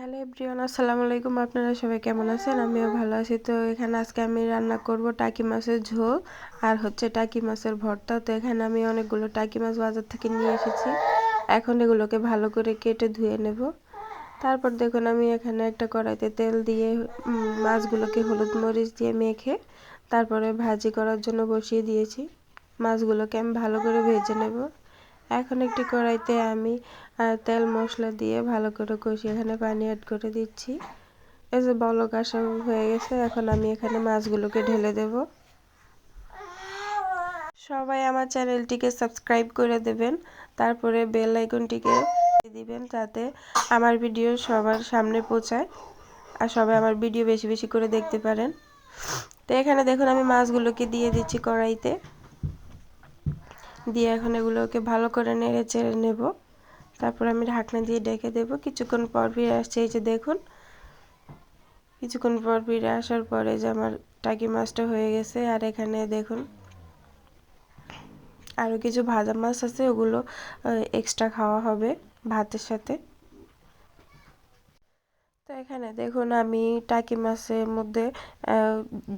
Hello everyone, আসসালামু আলাইকুম। আপনারা সবাই কেমন আছেন? আমিও ভালো আছি। তো এখানে আজকে আমি রান্না করব টাকি মাছের ঝোল আর হচ্ছে টাকি মাছের ভর্তা। তো এখানে আমি অনেকগুলো টাকি মাছ বাজার থেকে নিয়ে এসেছি। এখন এগুলোকে ভালো করে কেটে ধুয়ে নেব। তারপর দেখুন, আমি এখানে একটা কড়াইতে তেল দিয়ে মাছগুলোকে হলুদ মরিচ দিয়ে মেখে তারপরে ভাজি করার জন্য বসিয়ে দিয়েছি। মাছগুলোকে আমি ভালো করে ভেজে নেব। এখন একটি কড়াইতে আমি তেল মশলা দিয়ে ভালো করে কষিয়ে এখানে পানি অ্যাড করে দিচ্ছি। এই যে বলক আসা হয়ে গেছে, এখন আমি এখানে মাছগুলোকে ঢেলে দেব। সবাই আমার চ্যানেলটিকে সাবস্ক্রাইব করে দেবেন, তারপরে বেল আইকনটিকে দিবেন যাতে আমার ভিডিও সবার সামনে পৌঁছায় আর সবাই আমার ভিডিও বেশি বেশি করে দেখতে পারেন। তো এখানে দেখুন আমি মাছগুলোকে দিয়ে দিচ্ছি কড়াইতে। দিয়ে এখন এগুলোকে ভালো করে নেড়ে চেড়ে নেব। তারপর আমি ঢাকনা দিয়ে ডেকে দেব। কিছুক্ষণ পর ফিরে আসছে এই যে দেখুন। কিছুক্ষণ পর ফিরে আসার পরে যে আমার টাকি মাছটা হয়ে গেছে। আর এখানে দেখুন আরও কিছু ভাজা মাছ আছে ওগুলো এক্সট্রা খাওয়া হবে ভাতের সাথে। তো এখানে দেখুন আমি টাকি মাছের মধ্যে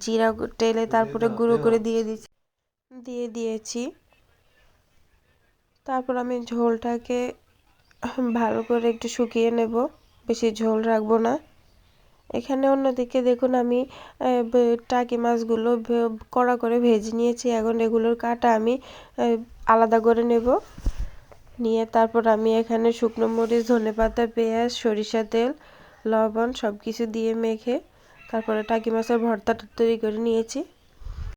জিরা টেলে তারপরে গুঁড়ো করে দিয়ে দিচ্ছি। দিয়ে দিয়েছি। তারপর আমি ঝোলটাকে ভালো করে একটু শুকিয়ে নেব। বেশি ঝোল রাখব না। এখানে অন্যদিকে দেখুন আমি টাকি মাছগুলো কড়া করে ভেজে নিয়েছি। এখন এগুলোর কাটা আমি আলাদা করে নেব। নিয়ে তারপর আমি এখানে শুকনো মরিচ ধনে পাতা পেঁয়াজ, সরিষা তেল, লবণ সব কিছু দিয়ে মেখে তারপরে টাকি মাছের ভর্তাটা তৈরি করে নিয়েছি।